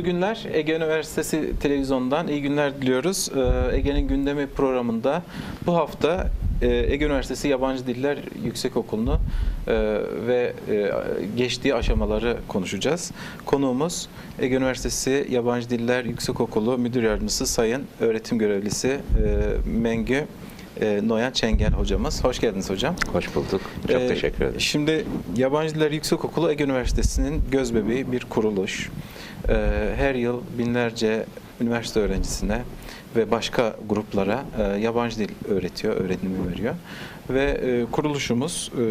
Mutlu günler. Ege Üniversitesi Televizyon'dan iyi günler diliyoruz. Ee, Ege'nin gündemi programında bu hafta e, Ege Üniversitesi Yabancı Diller Yüksekokulu'nu e, ve e, geçtiği aşamaları konuşacağız. Konuğumuz Ege Üniversitesi Yabancı Diller Yüksekokulu Müdür Yardımcısı Sayın Öğretim Görevlisi Mengü Noyan Çengel hocamız. Hoş geldiniz hocam. Hoş bulduk. Çok Ee, teşekkür ederim. Şimdi Yabancı Diller Yüksekokulu Ege Üniversitesi'nin gözbebeği bir kuruluş. Ee, her yıl binlerce üniversite öğrencisine ve başka gruplara e, yabancı dil öğretiyor, öğrenimi veriyor. Ve e, kuruluşumuz e,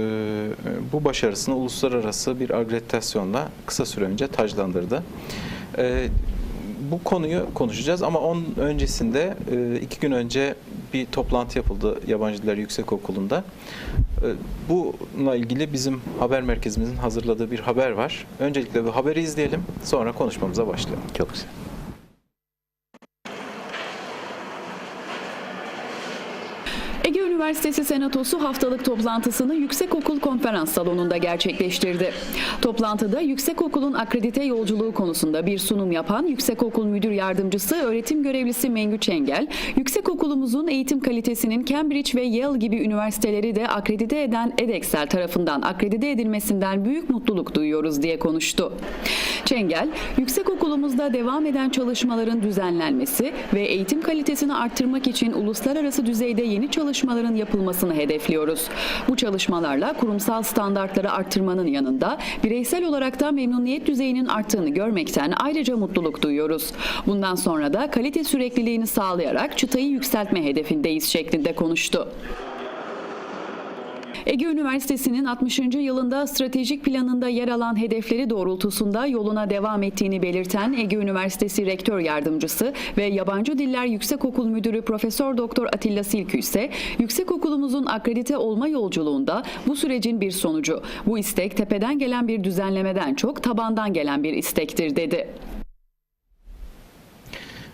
bu başarısını uluslararası bir akreditasyonla kısa süre önce taclandırdı. Bu konuyu konuşacağız ama onun öncesinde iki gün önce bir toplantı yapıldı Yabancı Diller Yüksekokulu'nda. E, Bununla ilgili bizim haber merkezimizin hazırladığı bir haber var. Öncelikle bu haberi izleyelim, sonra konuşmamıza başlayalım. Çok güzel. Üniversitesi Senatosu haftalık toplantısını Yüksekokul Konferans Salonu'nda gerçekleştirdi. Toplantıda Yüksekokul'un akredite yolculuğu konusunda bir sunum yapan Yüksekokul Müdür Yardımcısı öğretim görevlisi Mengü Çengel, Yüksekokulumuzun eğitim kalitesinin Cambridge ve Yale gibi üniversiteleri de akredite eden Edexel tarafından akredite edilmesinden büyük mutluluk duyuyoruz diye konuştu. Çengel, Yüksekokulumuzda devam eden çalışmaların düzenlenmesi ve eğitim kalitesini arttırmak için uluslararası düzeyde yeni çalışmaların yapılmasını hedefliyoruz. Bu çalışmalarla kurumsal standartları arttırmanın yanında bireysel olarak da memnuniyet düzeyinin arttığını görmekten ayrıca mutluluk duyuyoruz. Bundan sonra da kalite sürekliliğini sağlayarak çıtayı yükseltme hedefindeyiz şeklinde konuştu. Ege Üniversitesi'nin 60. yılında stratejik planında yer alan hedefleri doğrultusunda yoluna devam ettiğini belirten Ege Üniversitesi Rektör Yardımcısı ve Yabancı Diller Yüksekokul Müdürü Profesör Doktor Atilla Silkü ise yüksekokulumuzun akredite olma yolculuğunda bu sürecin bir sonucu. Bu istek tepeden gelen bir düzenlemeden çok tabandan gelen bir istektir dedi.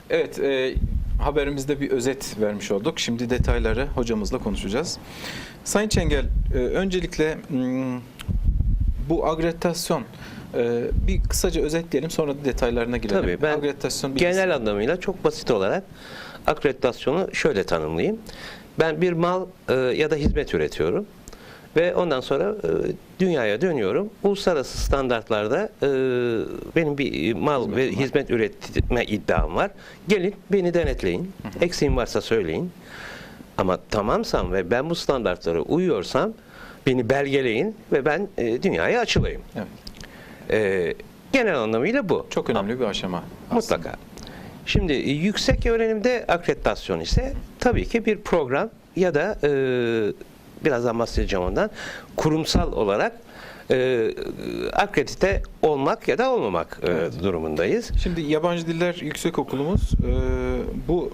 Evet, e, haberimizde bir özet vermiş olduk. Şimdi detayları hocamızla konuşacağız. Sayın Çengel, e, öncelikle hmm, bu akreditasyon e, bir kısaca özetleyelim sonra da detaylarına girelim. Tabii ben Akreditasyon bir genel anlamıyla çok basit olarak akreditasyonu şöyle tanımlayayım. Ben bir mal e, ya da hizmet üretiyorum ve ondan sonra e, dünyaya dönüyorum. Uluslararası standartlarda e, benim bir mal Hizmetim ve var. hizmet üretme iddiam var. Gelin beni denetleyin. Eksiğim varsa söyleyin. Ama tamamsam ve ben bu standartlara uyuyorsam beni belgeleyin ve ben e, dünyaya açılayım. Evet, E, genel anlamıyla bu. çok önemli bir aşama. aslında. Mutlaka. Şimdi e, yüksek öğrenimde akreditasyon ise tabii ki bir program ya da e, birazdan bahsedeceğim ondan kurumsal olarak e, akredite olmak ya da olmamak e, Evet. durumundayız. Şimdi Yabancı Diller Yüksekokulumuz e, bu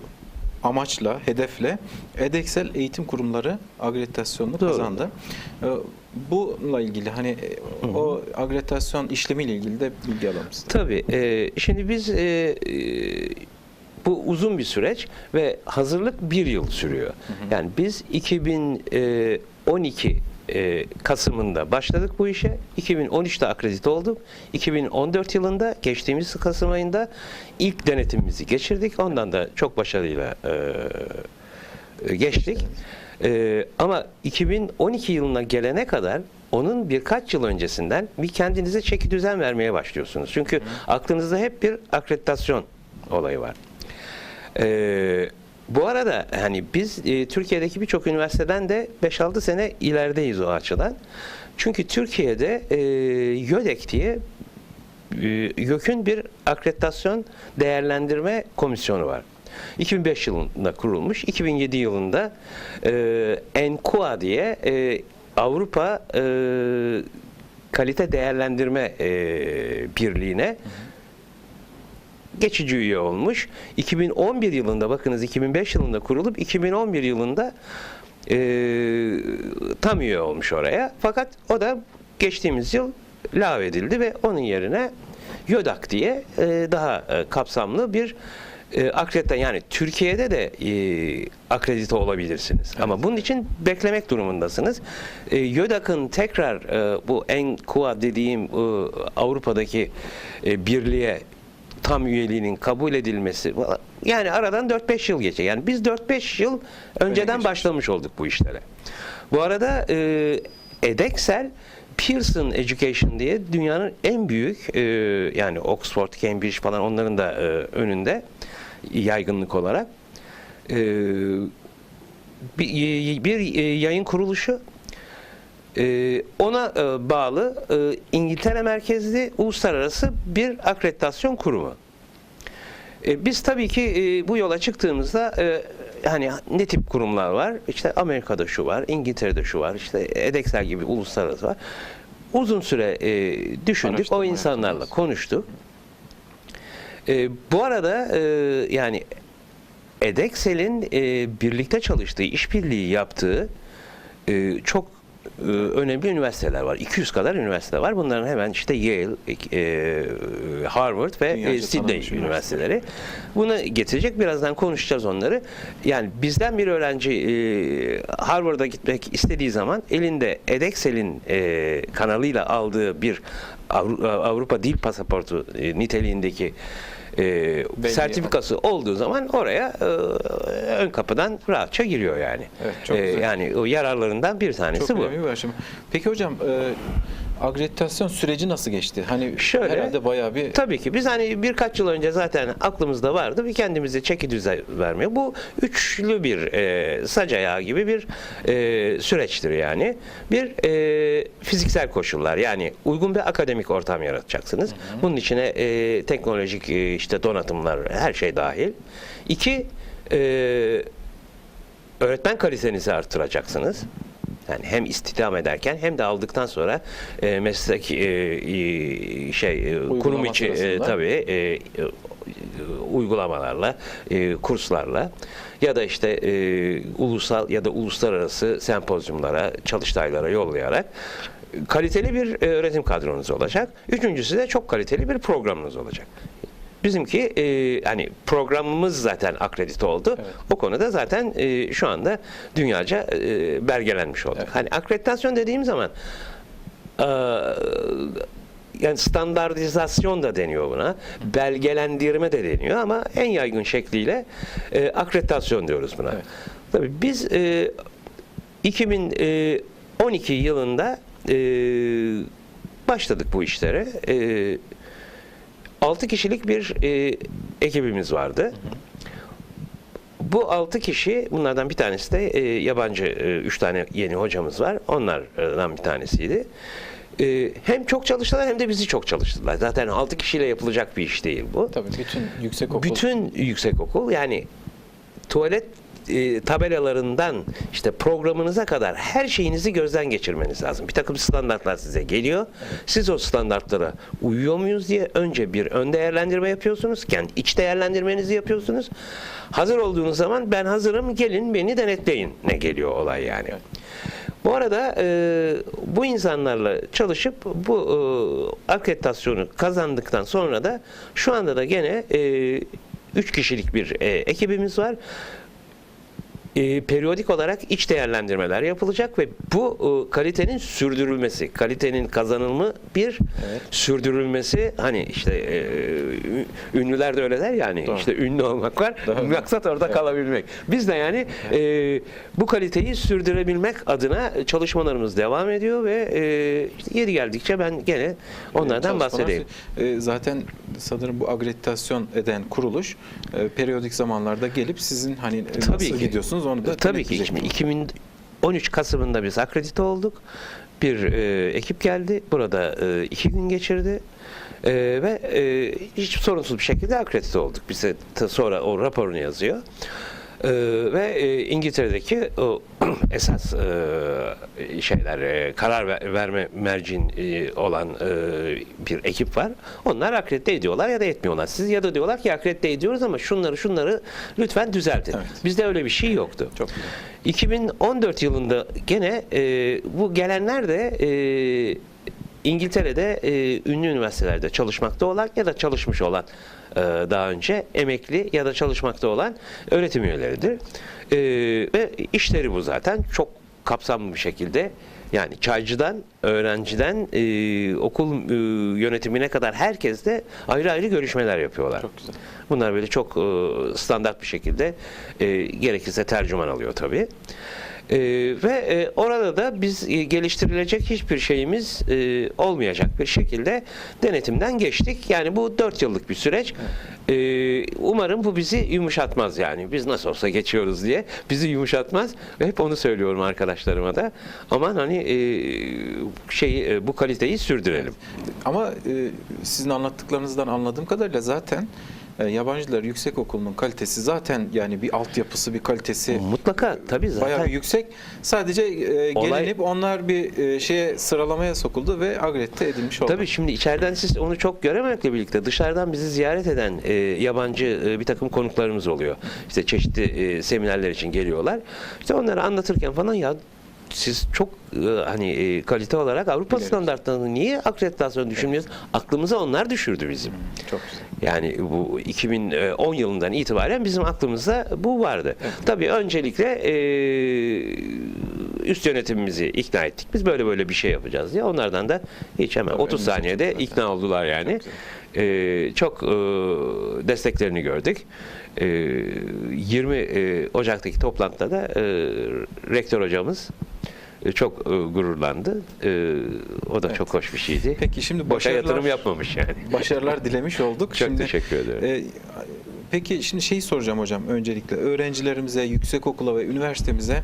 amaçla, hedefle Edexel Eğitim Kurumları akreditasyonunu Doğru. kazandı. E, bununla ilgili hani e, o akreditasyon işlemiyle ilgili de bilgi alalım. Tabii. e, şimdi biz e, bu uzun bir süreç ve hazırlık bir yıl sürüyor. Yani biz 2012 e, Kasım'ında başladık bu işe. 2013'te akredite olduk. 2014 yılında geçtiğimiz Kasım ayında ilk denetimimizi geçirdik. Ondan da çok başarıyla e, geçtik. E, ama 2012 yılına gelene kadar onun birkaç yıl öncesinden bir kendinize çeki düzen vermeye başlıyorsunuz. Çünkü aklınızda hep bir akreditasyon olayı var. Ee, bu arada hani biz e, Türkiye'deki birçok üniversiteden de 5-6 sene ilerideyiz o açıdan. Çünkü Türkiye'de e, YÖDEK diye e, YÖK'ün bir akreditasyon değerlendirme komisyonu var. 2005 yılında kurulmuş. 2007 yılında e, ENKUA diye e, Avrupa e, Kalite Değerlendirme e, Birliği'ne geçici üye olmuş. 2011 yılında bakınız 2005 yılında kurulup 2011 yılında e, tam üye olmuş oraya. Fakat o da geçtiğimiz yıl lağvedildi ve onun yerine YÖDAK diye e, daha e, kapsamlı bir e, akredite yani Türkiye'de de e, akredite olabilirsiniz. Ama bunun için beklemek durumundasınız. E, YÖDAK'ın tekrar e, bu ENKUA dediğim e, Avrupa'daki e, birliğe tam üyeliğinin kabul edilmesi falan. yani aradan 4-5 yıl geçecek. Yani biz 4-5 yıl önceden başlamış olduk bu işlere. Bu arada e, Edexcel Pearson Education diye dünyanın en büyük e, yani Oxford, Cambridge falan onların da e, önünde yaygınlık olarak e, bir, bir yayın kuruluşu e, ona e, bağlı e, İngiltere merkezli uluslararası bir akreditasyon kurumu. E, Biz tabii ki e, bu yola çıktığımızda e, hani ne tip kurumlar var? İşte Amerika'da şu var, İngiltere'de şu var, işte Edexcel gibi uluslararası var. Uzun süre e, düşündük, Araştırma o insanlarla konuştuk. E, bu arada e, yani Edexcel'in e, birlikte çalıştığı, işbirliği yaptığı e, çok önemli üniversiteler var. 200 kadar üniversite var. Bunların hemen işte Yale, e, Harvard ve Dünyaca e, Sydney tanınmış üniversiteleri. Bunu getirecek. Birazdan konuşacağız onları. Yani bizden bir öğrenci e, Harvard'a gitmek istediği zaman elinde Edexcel'in e, kanalıyla aldığı bir Avru- Avrupa Dil Pasaportu e, niteliğindeki e, sertifikası olduğu zaman oraya e, ön kapıdan rahatça giriyor yani. Evet, çok E, güzel. yani o yararlarından bir tanesi Çok bu. bir. Peki hocam e, akreditasyon süreci nasıl geçti? Hani Şöyle, herhalde bayağı bir Tabii ki biz hani birkaç yıl önce zaten aklımızda vardı bir kendimize çeki düzen vermiyor. Bu üçlü bir e, sac ayağı gibi bir e, süreçtir yani. Bir e, fiziksel koşullar yani uygun bir akademik ortam yaratacaksınız. Bunun içine e, teknolojik e, işte donatımlar her şey dahil. İki e, öğretmen kalitenizi arttıracaksınız. Yani hem istihdam ederken hem de aldıktan sonra e, meslek e, şey e, kurum Uygulama içi e, tabii e, e, uygulamalarla, e, kurslarla ya da işte e, ulusal ya da uluslararası sempozyumlara, çalıştaylara yollayarak kaliteli bir e, öğretim kadronuz olacak. Üçüncüsü de çok kaliteli bir programınız olacak. Bizimki e, hani programımız zaten akredite oldu. Evet. O konuda zaten e, şu anda dünyaca e, belgelenmiş olduk. Evet. Hani akreditasyon dediğim zaman e, yani standartizasyon da deniyor buna. Belgelendirme de deniyor ama en yaygın şekliyle e, akreditasyon diyoruz buna. Evet. Tabii biz e, 2012 yılında e, başladık bu işlere. E, 6 kişilik bir e, ekibimiz vardı. Bu 6 kişi, bunlardan bir tanesi de e, yabancı 3 tane yeni hocamız var. Onlardan bir tanesiydi. E, hem çok çalıştılar hem de bizi çok çalıştırdılar. Zaten 6 kişiyle yapılacak bir iş değil bu. tabii bütün yüksek okul Bütün yüksekokul yani tuvalet e, tabelalarından işte programınıza kadar her şeyinizi gözden geçirmeniz lazım. Bir takım standartlar size geliyor. Siz o standartlara uyuyor muyuz diye önce bir ön değerlendirme yapıyorsunuz. Kendi iç değerlendirmenizi yapıyorsunuz. Hazır olduğunuz zaman ben hazırım gelin beni denetleyin ne geliyor olay yani. Bu arada e, bu insanlarla çalışıp bu e, akreditasyonu kazandıktan sonra da şu anda da gene e, üç kişilik bir e, ekibimiz var. E, periyodik olarak iç değerlendirmeler yapılacak ve bu e, kalitenin sürdürülmesi, kalitenin kazanılma bir Evet. sürdürülmesi hani işte e, ünlüler de öyle der yani Doğru. işte ünlü olmak var. Doğru. Maksat orada Evet. kalabilmek. Biz de yani e, bu kaliteyi sürdürebilmek adına çalışmalarımız devam ediyor ve e, işte yeri geldikçe ben gene onlardan bahsedeyim. E, zaten sanırım bu akreditasyon eden kuruluş e, periyodik zamanlarda gelip sizin hani e, Tabii nasıl ki. gidiyorsunuz onu da Tabii ki. Şimdi 2013 Kasım'ında biz akredite olduk. Bir e, ekip geldi. Burada e, iki gün geçirdi. E, ve e, hiç sorunsuz bir şekilde akredite olduk. Bize sonra o raporunu yazıyor. E, ve e, İngiltere'deki o esas e, şeyler e, karar ver- verme mercin e, olan e, bir ekip var. Onlar akredite ediyorlar ya da etmiyorlar. Siz ya da diyorlar ki akredite ediyoruz ama şunları şunları lütfen düzeltin. Evet. Bizde öyle bir şey yoktu. Çok güzel. 2014 yılında gene e, bu gelenler de e, İngiltere'de e, ünlü üniversitelerde çalışmakta olan ya da çalışmış olan daha önce emekli ya da çalışmakta olan öğretim üyeleridir. E, ve işleri bu zaten çok kapsamlı bir şekilde yani çaycıdan, öğrenciden e, okul e, yönetimine kadar herkesle ayrı ayrı görüşmeler yapıyorlar. Çok güzel. Bunlar böyle çok e, standart bir şekilde e, gerekirse tercüman alıyor tabii. E, ve e, orada da biz e, geliştirilecek hiçbir şeyimiz e, olmayacak bir şekilde denetimden geçtik. Yani bu 4 yıllık bir süreç. E, umarım bu bizi yumuşatmaz yani. Biz nasıl olsa geçiyoruz diye bizi yumuşatmaz. Ve hep onu söylüyorum arkadaşlarıma da. Aman hani e, şeyi e, bu kaliteyi sürdürelim. Ama e, sizin anlattıklarınızdan anladığım kadarıyla zaten yabancılar yüksek okulunun kalitesi zaten yani bir altyapısı bir kalitesi Mutlaka tabii zaten. bayağı bir yüksek. Sadece e, Olay- gelinip onlar bir e, şeye sıralamaya sokuldu ve agredite edilmiş oldu. Tabii şimdi içeriden siz onu çok görememekle birlikte dışarıdan bizi ziyaret eden e, yabancı e, bir takım konuklarımız oluyor. İşte çeşitli e, seminerler için geliyorlar. İşte onları anlatırken falan ya siz çok e, hani e, kalite olarak Avrupa Bileriz. standartlarını niye akreditasyon düşünmüyorsunuz? Aklımıza onlar düşürdü bizim. Çok güzel. Yani bu 2010 yılından itibaren bizim aklımızda bu vardı. Tabii öncelikle e, üst yönetimimizi ikna ettik. Biz böyle böyle bir şey yapacağız diye. Onlardan da hiç hemen Tabii, 30 önümüzdeki saniyede zaten. ikna oldular yani. E, çok e, desteklerini gördük. E, 20 e, Ocak'taki toplantıda da e, rektör hocamız çok e, gururlandı. E, o da Evet. çok hoş bir şeydi. Peki şimdi başarılar- yatırım yapmamış yani. Başarılar dilemiş olduk. Çok şimdi, teşekkür ederim. e, peki şimdi şeyi soracağım hocam öncelikle öğrencilerimize, yüksekokula ve üniversitemize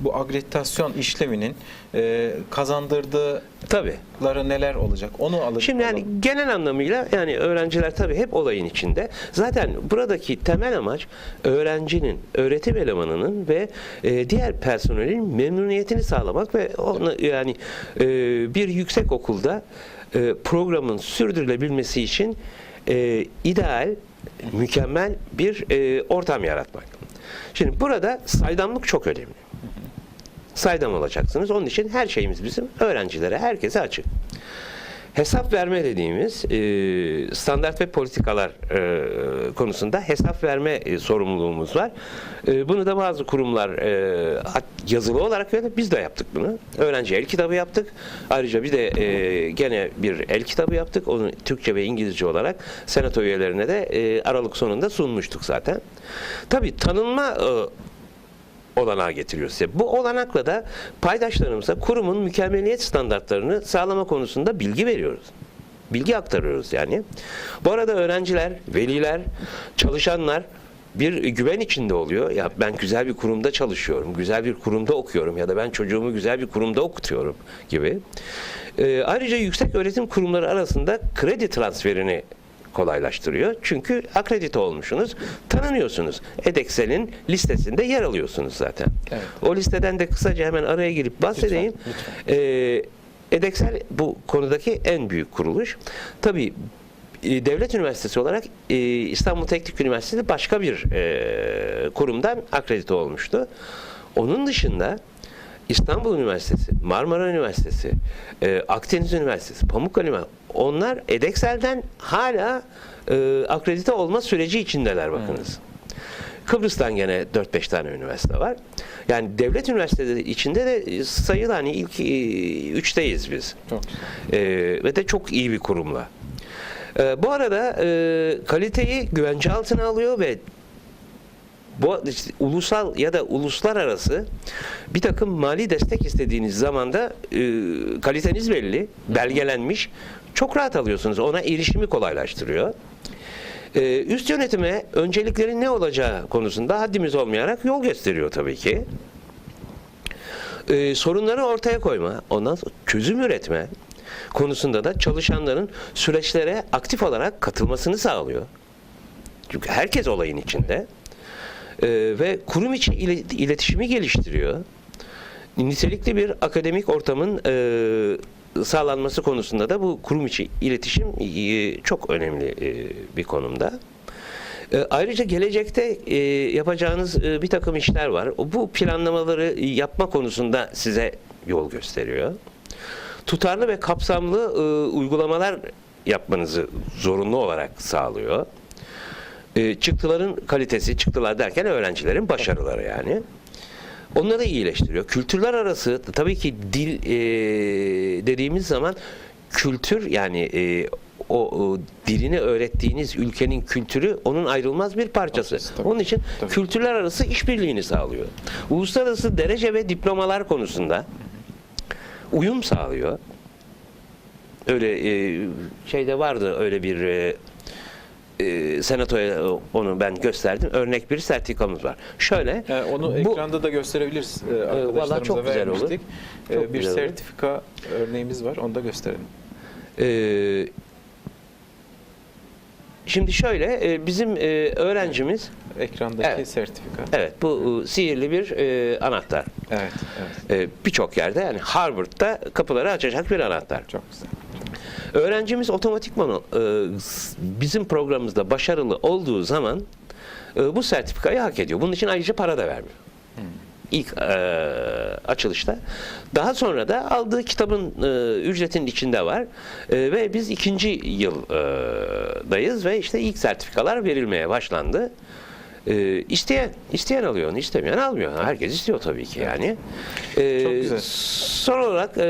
bu akreditasyon işleminin e, kazandırdığı Tabii. neler olacak? Onu alır. Şimdi yani alalım. genel anlamıyla yani öğrenciler tabii hep olayın içinde. Zaten buradaki temel amaç öğrencinin, öğretim elemanının ve e, diğer personelin memnuniyetini sağlamak ve onu yani e, bir yüksek okulda e, programın sürdürülebilmesi için e, ideal, mükemmel bir e, ortam yaratmak. Şimdi burada saydamlık çok önemli saydam olacaksınız. Onun için her şeyimiz bizim öğrencilere, herkese açık. Hesap verme dediğimiz e, standart ve politikalar e, konusunda hesap verme e, sorumluluğumuz var. E, bunu da bazı kurumlar e, yazılı olarak yapıyor. Biz de yaptık bunu. Öğrenci el kitabı yaptık. Ayrıca bir de e, gene bir el kitabı yaptık. Onu Türkçe ve İngilizce olarak senato üyelerine de e, Aralık sonunda sunmuştuk zaten. Tabii tanınma e, olanağı getiriyor size. Bu olanakla da paydaşlarımıza kurumun mükemmeliyet standartlarını sağlama konusunda bilgi veriyoruz. Bilgi aktarıyoruz yani. Bu arada öğrenciler, veliler, çalışanlar bir güven içinde oluyor. Ya ben güzel bir kurumda çalışıyorum, güzel bir kurumda okuyorum ya da ben çocuğumu güzel bir kurumda okutuyorum gibi. Ee, ayrıca yüksek öğretim kurumları arasında kredi transferini kolaylaştırıyor. Çünkü akredite olmuşsunuz, tanınıyorsunuz. Edexcel'in listesinde yer alıyorsunuz zaten. Evet. O listeden de kısaca hemen araya girip bahsedeyim. Lütfen, Ee, Edexcel bu konudaki en büyük kuruluş. Tabii e, devlet üniversitesi olarak e, İstanbul Teknik Üniversitesi başka bir e, kurumdan akredite olmuştu. Onun dışında İstanbul Üniversitesi, Marmara Üniversitesi, Akdeniz Üniversitesi, Pamukkale onlar Edexcel'den hala e, akredite olma süreci içindeler bakınız. Kıbrıs'tan gene 4-5 tane üniversite var. Yani devlet üniversiteleri içinde de sayılı hani ilk e, üçteyiz biz. Çok. Ee, ve de çok iyi bir kurumla. Ee, bu arada e, kaliteyi güvence altına alıyor ve bu işte ulusal ya da uluslararası bir takım mali destek istediğiniz zaman da e, kaliteniz belli, belgelenmiş. Çok rahat alıyorsunuz. Ona erişimi kolaylaştırıyor. Ee, üst yönetime önceliklerin ne olacağı konusunda haddimiz olmayarak yol gösteriyor tabii ki. Ee, sorunları ortaya koyma, ondan sonra çözüm üretme konusunda da çalışanların süreçlere aktif olarak katılmasını sağlıyor. Çünkü herkes olayın içinde. Ee, ve kurum içi ile- iletişimi geliştiriyor. Nitelikli bir akademik ortamın e, sağlanması konusunda da bu kurum içi iletişim e, çok önemli e, bir konumda. E, Ayrıca gelecekte yapacağınız bir takım işler var. Bu planlamaları yapma konusunda size yol gösteriyor. Tutarlı ve kapsamlı uygulamalar yapmanızı zorunlu olarak sağlıyor. Çıktıların kalitesi, çıktılar derken öğrencilerin başarıları yani. Onları iyileştiriyor. Kültürler arası tabii ki dil e, dediğimiz zaman kültür yani e, o, o dilini öğrettiğiniz ülkenin kültürü onun ayrılmaz bir parçası. Parçası, tabii. Onun için Tabii. kültürler arası işbirliğini sağlıyor. Uluslararası derece ve diplomalar konusunda uyum sağlıyor. Öyle e, şeyde vardı öyle bir e, e, senatoya onu ben gösterdim. Örnek bir sertifikamız var. Şöyle Yani onu bu- ekranda da gösterebiliriz. Ee, vallahi Arkadaşlarımıza çok güzel olur. Ee, Çok bir güzel olur. sertifika örneğimiz var. Onu da gösterelim. Ee, şimdi şöyle e, bizim e, öğrencimiz Ekrandaki Evet. sertifika. evet bu e, sihirli bir e, anahtar. Evet, evet. E, Birçok yerde yani Harvard'da kapıları açacak bir anahtar. Çok güzel. Öğrencimiz otomatikman e, bizim programımızda başarılı olduğu zaman e, bu sertifikayı hak ediyor. Bunun için ayrıca para da vermiyor. İlk e, açılışta. Daha sonra da aldığı kitabın e, ücretinin içinde var. E, ve biz ikinci yıldayız ve işte ilk sertifikalar verilmeye başlandı. E, isteyen, isteyen alıyor onu, istemeyen almıyor. Herkes istiyor tabii ki yani. E, Çok güzel. Son olarak e, e,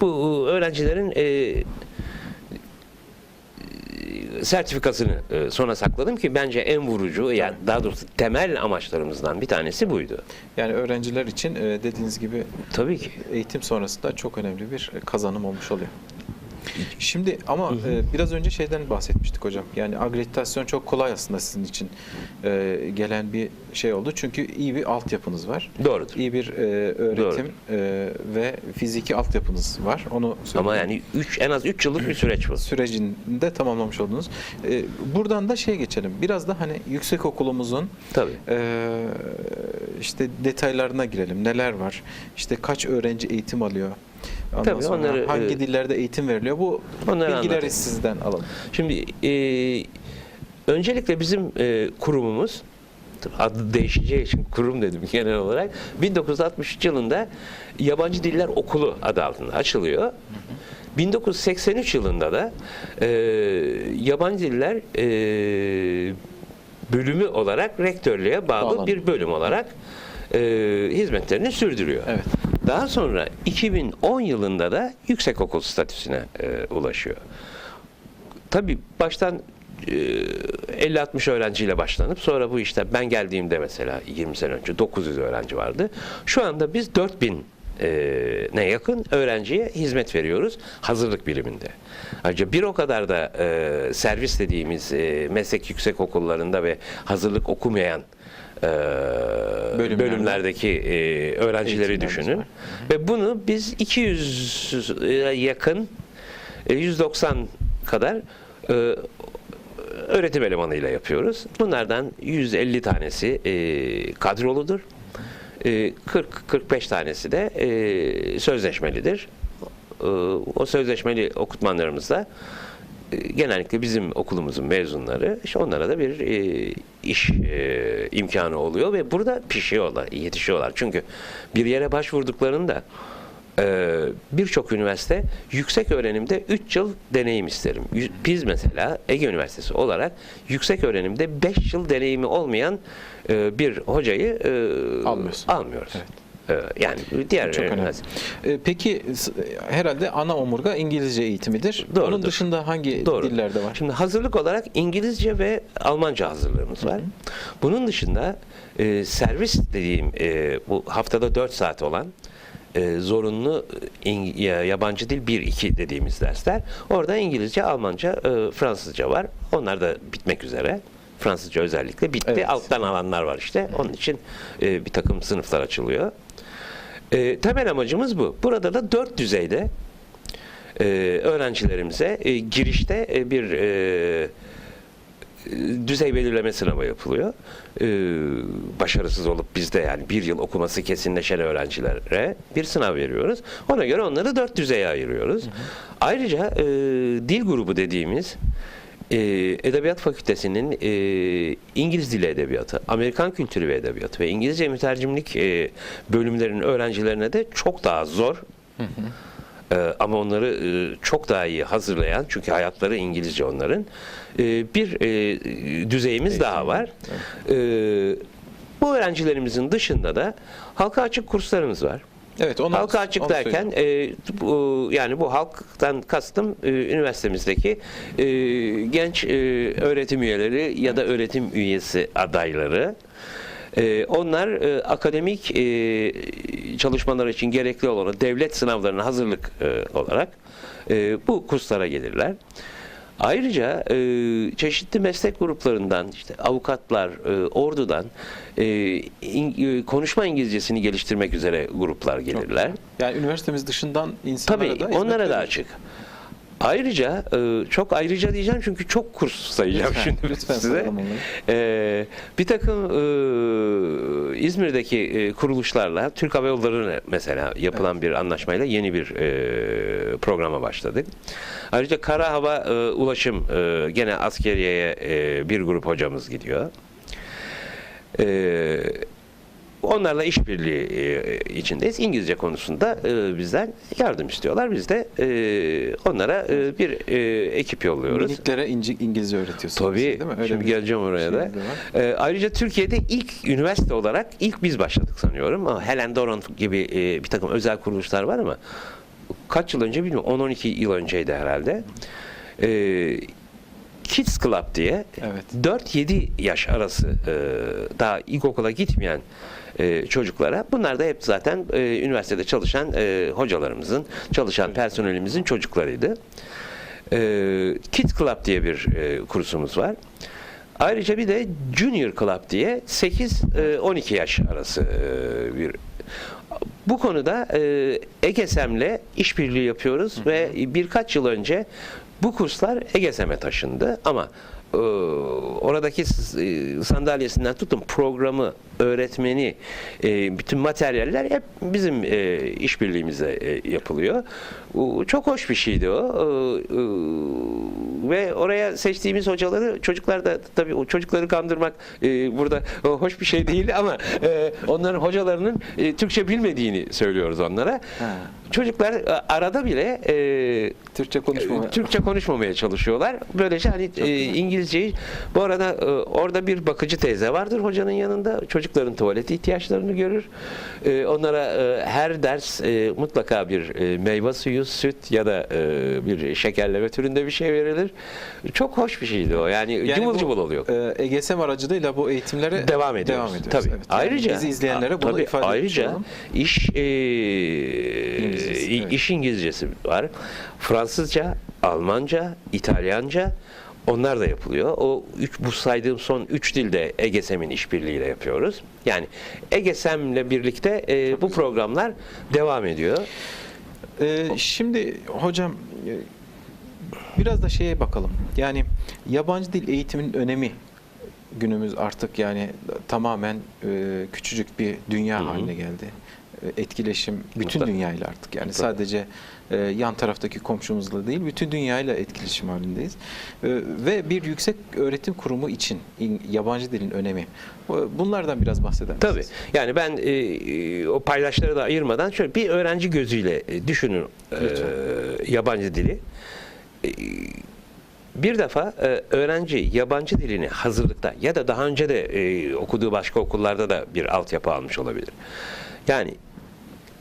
bu öğrencilerin e, sertifikasını e, sona sakladım ki bence en vurucu yani daha doğrusu temel amaçlarımızdan bir tanesi buydu. Yani öğrenciler için e, dediğiniz gibi Tabii ki. eğitim sonrasında çok önemli bir kazanım olmuş oluyor. Şimdi ama e, biraz önce şeyden bahsetmiştik hocam. Yani akreditasyon çok kolay aslında sizin için e, gelen bir şey oldu. Çünkü iyi bir altyapınız var. Doğrudur. İyi bir e, öğretim e, ve fiziki altyapınız var. Onu Ama söyleyeyim. yani üç, en az 3 yıllık bir süreç bu. sürecinde tamamlamış oldunuz. E, buradan da şey geçelim. Biraz da hani yüksek okulumuzun Tabii. e, işte detaylarına girelim. Neler var? İşte kaç öğrenci eğitim alıyor? Ondan Tabii, sonra onları, hangi e, dillerde eğitim veriliyor? Bu bilgileri anlatayım. sizden alalım. Şimdi e, öncelikle bizim e, kurumumuz adı değişeceği için kurum dedim genel olarak 1963 yılında Yabancı Diller Okulu adı altında açılıyor. 1983 yılında da e, yabancı diller e, bölümü olarak rektörlüğe bağlı Bağlandı. bir bölüm olarak e, hizmetlerini sürdürüyor. Evet. Daha sonra 2010 yılında da yüksekokul statüsüne e, ulaşıyor. Tabii baştan e, 50-60 öğrenciyle başlanıp sonra bu işte ben geldiğimde mesela 20 sene önce 900 öğrenci vardı. Şu anda biz 4000 e, ne yakın öğrenciye hizmet veriyoruz hazırlık biriminde. Ayrıca bir o kadar da e, servis dediğimiz e, meslek yüksek okullarında ve hazırlık okumayan e, Bölümlerde. bölümlerdeki e, öğrencileri düşünün. var. Ve bunu biz 200 yakın e, 190 kadar e, öğretim elemanıyla yapıyoruz. Bunlardan 150 tanesi e, kadroludur. E, 40-45 tanesi de e, sözleşmelidir. E, o sözleşmeli okutmanlarımız da e, genellikle bizim okulumuzun mezunları işte onlara da bir e, iş e, imkanı oluyor ve burada pişiyorlar, yetişiyorlar. Çünkü bir yere başvurduklarında e, birçok üniversite yüksek öğrenimde 3 yıl deneyim isterim. Biz mesela Ege Üniversitesi olarak yüksek öğrenimde 5 yıl deneyimi olmayan e, bir hocayı e, almıyoruz. E, yani diğer Çok önemli. üniversite- E, peki herhalde ana omurga İngilizce eğitimidir. Doğrudur. Onun dışında hangi Doğru. dillerde var? Şimdi hazırlık olarak İngilizce ve Almanca hazırlığımız var. Bunun dışında e, servis dediğim e, bu haftada 4 saat olan e, zorunlu İng- ya- yabancı dil 1-2 dediğimiz dersler. Orada İngilizce, Almanca, e, Fransızca var. Onlar da bitmek üzere. Fransızca özellikle bitti. Evet. Alttan alanlar var işte. Onun için e, bir takım sınıflar açılıyor. E, temel amacımız bu. Burada da dört düzeyde e, öğrencilerimize e, girişte e, bir e, düzey belirleme sınavı yapılıyor. E, başarısız olup bizde yani bir yıl okuması kesinleşen öğrencilere bir sınav veriyoruz. Ona göre onları dört düzeye ayırıyoruz. Ayrıca e, dil grubu dediğimiz e, Edebiyat Fakültesi'nin e, İngiliz Dili Edebiyatı, Amerikan Kültürü ve Edebiyatı ve İngilizce Mütercimlik e, bölümlerinin öğrencilerine de çok daha zor ee, ama onları e, çok daha iyi hazırlayan çünkü hayatları İngilizce onların e, bir e, düzeyimiz daha var. Ee, Bu öğrencilerimizin dışında da halka açık kurslarımız var. Evet, onu, Halka açık onu derken e, bu, yani bu halktan kastım e, üniversitemizdeki e, genç e, öğretim üyeleri ya da öğretim üyesi adayları. E, onlar e, akademik e, çalışmalar için gerekli olan devlet sınavlarına hazırlık e, olarak e, bu kurslara gelirler. Ayrıca e, çeşitli meslek gruplarından, işte avukatlar, e, ordudan e, in- e, konuşma İngilizcesini geliştirmek üzere gruplar gelirler. Yani üniversitemiz dışından insanlara Tabii da onlara da açık. Ayrıca e, çok ayrıca diyeceğim çünkü çok kurs sayacağım Lütfen, şimdi lütfen size. sayalım onları. E, bir takım e, İzmir'deki e, kuruluşlarla Türk Hava Yolları mesela yapılan bir anlaşmayla yeni bir e, programa başladık. Ayrıca kara hava e, ulaşım e, gene askeriyeye e, bir grup hocamız gidiyor. E, Onlarla işbirliği e, içindeyiz. İngilizce konusunda e, bizden yardım istiyorlar. Biz de e, onlara e, bir e, ekip yolluyoruz. Miniklere İngilizce öğretiyorsunuz. Tabii. değil mi? Öyle Şimdi bir geleceğim oraya da. E, ayrıca Türkiye'de ilk üniversite olarak ilk biz başladık sanıyorum. Ama Helen Doran gibi e, bir takım özel kuruluşlar var ama kaç yıl önce bilmiyorum. 10-12 yıl önceydi herhalde. Kids Club diye Evet. 4-7 yaş arası e, daha ilkokula gitmeyen e, çocuklara bunlar da hep zaten e, üniversitede çalışan e, hocalarımızın, çalışan personelimizin çocuklarıydı. E, Kids Club diye bir e, kursumuz var. Ayrıca bir de Junior Club diye 8-12 yaş arası e, bir bu konuda e, EGESEM'le işbirliği yapıyoruz ve birkaç yıl önce bu kurslar EGESEM'e taşındı ama e, oradaki s- e, sandalyesinden tutun programı, öğretmeni, e, bütün materyaller hep bizim e, işbirliğimizle e, yapılıyor. Çok hoş bir şeydi o. E, e, ve oraya seçtiğimiz hocaları çocuklar da tabii o çocukları kandırmak e, burada e, hoş bir şey değil ama e, onların hocalarının e, Türkçe bilmediğini söylüyoruz onlara. Ha. Çocuklar e, arada bile e, Türkçe konuşmama. Türkçe konuşmamaya çalışıyorlar. Böylece hani e, İngilizceyi bu arada e, orada bir bakıcı teyze vardır hocanın yanında. Çocukların tuvalet ihtiyaçlarını görür. E, onlara e, her ders e, mutlaka bir e, meyve suyu, süt ya da e, bir şekerleme türünde bir şey verilir. Çok hoş bir şeydi o. Yani, Yani cıvıl bu, cıvıl oluyor. E, EGSM aracılığıyla bu eğitimlere devam ediyoruz. Devam ediyoruz. Tabii. Evet. Yani ayrıca bizi izleyenlere bunu tabii, ifade ayrıca iş e, İngilizcesi, i- evet. iş İngilizcesi var. Fransızca, Almanca, İtalyanca onlar da yapılıyor. O üç, bu saydığım son üç dilde EGSEM'in işbirliğiyle yapıyoruz. Yani EGSEM'le birlikte e, bu programlar devam ediyor. Ee, şimdi hocam e, biraz da şeye bakalım. Yani yabancı dil eğitiminin önemi günümüz artık yani tamamen e, küçücük bir dünya Hı hı. haline geldi. E, Etkileşim bütün Mutlaka. dünyayla artık yani Mutlaka. sadece e, yan taraftaki komşumuzla değil bütün dünyayla etkileşim halindeyiz. E, ve bir yüksek öğretim kurumu için in- yabancı dilin önemi. Bunlardan biraz bahseder misiniz? Tabii. Yani ben e, e, o paydaşları da ayırmadan şöyle bir öğrenci gözüyle e, düşünün e, yabancı dili. E, bir defa e, öğrenci yabancı dilini hazırlıkta ya da daha önce de e, okuduğu başka okullarda da bir altyapı almış olabilir. Yani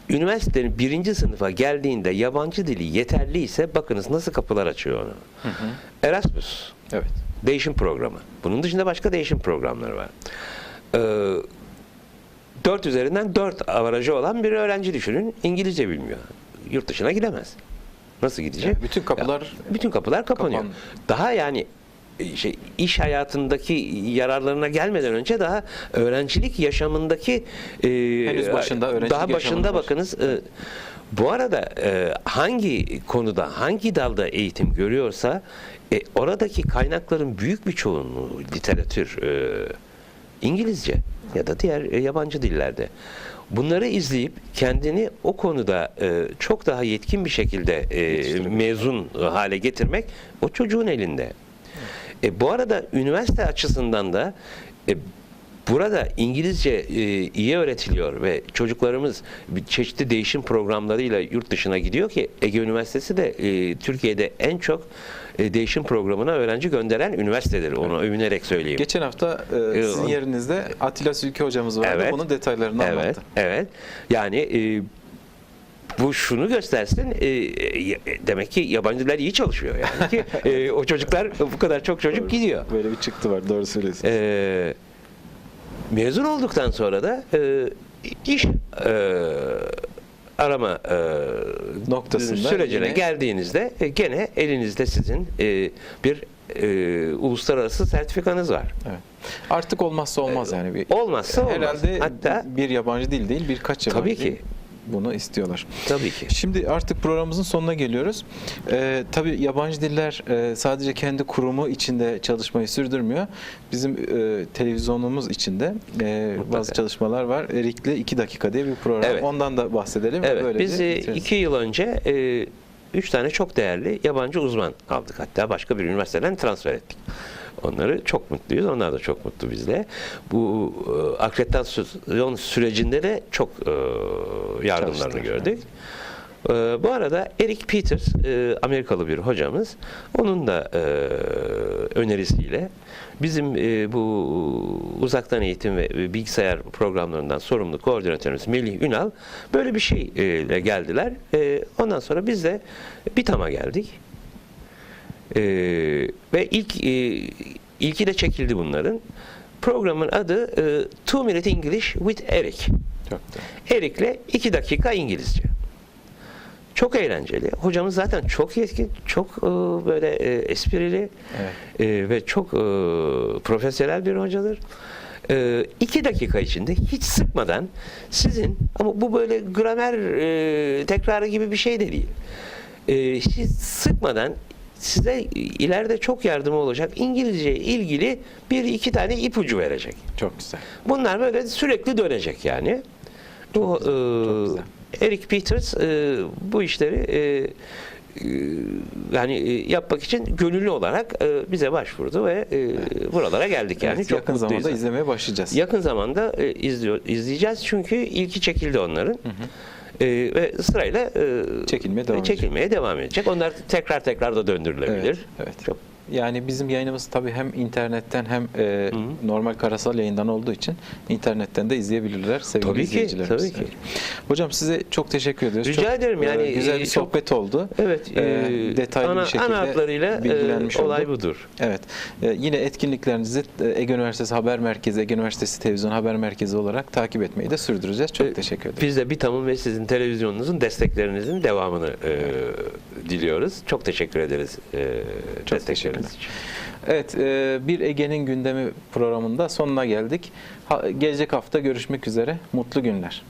üniversitenin birinci sınıfa geldiğinde yabancı dili yeterliyse bakınız nasıl kapılar açıyor ona. Hı hı. Erasmus Evet. değişim programı. Bunun dışında başka değişim programları var. Ee, 4 üzerinden 4 avarajı olan bir öğrenci düşünün. İngilizce bilmiyor. Yurt dışına gidemez. Nasıl gidecek? Yani bütün kapılar Ya, bütün kapılar kapanıyor. kapandı. Daha yani e, şey iş hayatındaki yararlarına gelmeden önce daha öğrencilik yaşamındaki e, Henüz başında, öğrencilik daha başında bakınız e, bu arada e, hangi konuda hangi dalda eğitim görüyorsa e, oradaki kaynakların büyük bir çoğunluğu literatür e, İngilizce ya da diğer e, yabancı dillerde. Bunları izleyip kendini o konuda e, çok daha yetkin bir şekilde e, mezun hale getirmek o çocuğun elinde. E, bu arada üniversite açısından da e, burada İngilizce e, iyi öğretiliyor ve çocuklarımız bir çeşitli değişim programlarıyla yurt dışına gidiyor ki Ege Üniversitesi de e, Türkiye'de en çok e, değişim programına öğrenci gönderen üniversitedir. Onu övünerek söyleyeyim. Geçen hafta e, sizin Ee, yerinizde Atilla Sülkü hocamız vardı. Evet. Bunun detaylarını Evet, anlattı. evet. Yani e, bu şunu göstersin e, e, demek ki yabancı diller iyi çalışıyor yani ki e, o çocuklar bu kadar çok çocuk gidiyor. Böyle bir çıktı var. Doğru söylüyorsun. E, mezun olduktan sonra da e, iş e, arama e, Noktasında sürecine yine- geldiğinizde e, gene elinizde sizin e, bir e, uluslararası sertifikanız var. Evet. Artık olmazsa olmaz yani. Bir, Olmazsa olmaz. Herhalde Hatta bir yabancı dil değil birkaç yabancı Tabii ki. Bunu istiyorlar. tabii ki. Şimdi artık programımızın sonuna geliyoruz. Ee, tabii yabancı diller e, sadece kendi kurumu içinde çalışmayı sürdürmüyor. Bizim e, televizyonumuz içinde e, bazı çalışmalar var. Erik'le 2 dakika diye bir program. Evet. Ondan da bahsedelim. ve Evet, böylece biz e, bitirelim. iki yıl önce e, üç tane çok değerli yabancı uzman aldık. Hatta başka bir üniversiteden transfer ettik. Onları çok mutluyuz. Onlar da çok mutlu bizle. Bu e, akreditasyon sürecinde de çok e, yardımlarını Çalıştılar, gördük. E, bu arada Eric Peters, e, Amerikalı bir hocamız, onun da e, önerisiyle bizim e, bu uzaktan eğitim ve bilgisayar programlarından sorumlu koordinatörümüz Melih Ünal böyle bir şeyle geldiler. E, ondan sonra biz de BİTAM'a geldik. E, ve ilk e, ilki de çekildi bunların. Programın adı e, Two Minute English with Eric. Erik'le iki dakika İngilizce. Çok eğlenceli. Hocamız zaten çok yetkin, çok e, böyle e, esprili Evet. e, ve çok e, profesyonel bir hocadır. E, iki dakika içinde hiç sıkmadan sizin ama bu böyle gramer e, tekrarı gibi bir şey de değil. E, hiç sıkmadan size ileride çok yardımı olacak İngilizce ilgili bir iki tane ipucu verecek. Çok güzel. Bunlar böyle sürekli dönecek yani. Bu Çok güzel, çok e, güzel. Eric Peters e, bu işleri e, e, yani e, yapmak için gönüllü olarak e, bize başvurdu ve buralara geldik yani. Evet, Çok yakın mutluyuz. zamanda izlemeye başlayacağız. Yakın zamanda izliyor, izleyeceğiz çünkü ilki çekildi onların. E, ve sırayla e, Çekilmeye devam edecek. çekilmeye devam edecek. Onlar tekrar tekrar da döndürülebilir. Evet, evet. Çok Yani bizim yayınımız tabii hem internetten hem e, normal karasal yayından olduğu için internetten de izleyebilirler sevgili Tabii ki, izleyicilerimiz. tabii ki. Hocam size çok teşekkür ediyoruz. Rica Çok, ederim. e, Yani, güzel e, bir çok- sohbet oldu. Evet, E, e, detaylı ana, bir şekilde ana hatlarıyla bilgilenmiş e, olay olduk. budur. Evet. E, yine etkinliklerinizi Ege Üniversitesi Haber Merkezi, Ege Üniversitesi Televizyon Haber Merkezi olarak takip etmeyi de sürdüreceğiz. Çok E, teşekkür ederim. Biz de BİTAM'ın ve sizin televizyonunuzun desteklerinizin devamını e, diliyoruz. Çok teşekkür ederiz e, Çok destekleriniz için. Evet, e, bir Ege'nin gündemi programında sonuna geldik. Gelecek hafta görüşmek üzere. Mutlu günler.